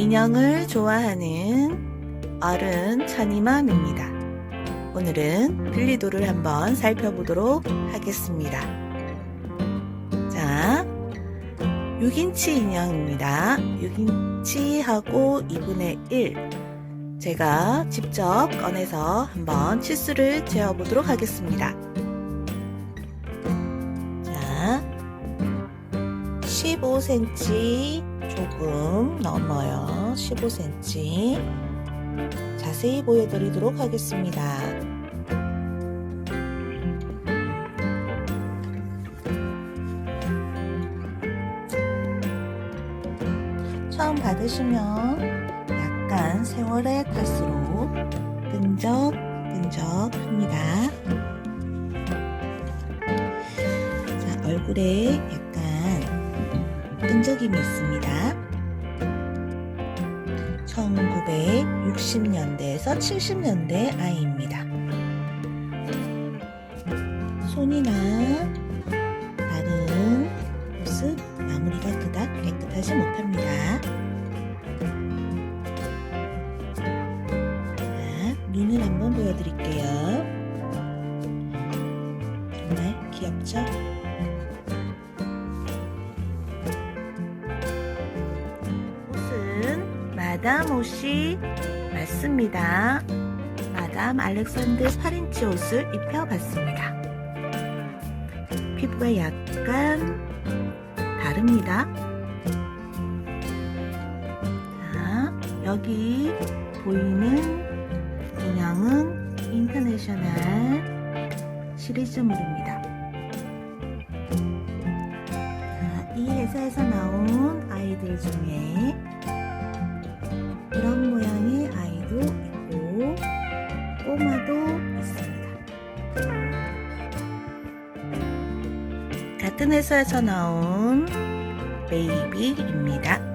인형을 좋아하는 어른 천이맘입니다. 오늘은 빌리도를 한번 살펴보도록 하겠습니다. 자, 6인치 인형입니다. 6인치하고 2분의 1. 제가 직접 꺼내서 한번 치수를 재어보도록 하겠습니다. 자, 15cm 조금 넘어요. 15cm. 자세히 보여드리도록 하겠습니다. 처음 받으시면 약간 세월의 탓으로 끈적끈적합니다. 자, 얼굴에 약간 끈적임이 있습니다. 1960년대에서 70년대 아이입니다. 손이나 다른 모습 마무리가 그닥 깨끗하지 못합니다. 마담 옷이 맞습니다. 마담 알렉산드 8인치 옷을 입혀봤습니다. 피부가 약간 다릅니다. 자, 여기 보이는 인형은 인터내셔널 시리즈 물입니다. 자, 이 회사에서 나온 아이들 중에 꼬마도 있습니다. 같은 회사에서 나온 베이비입니다.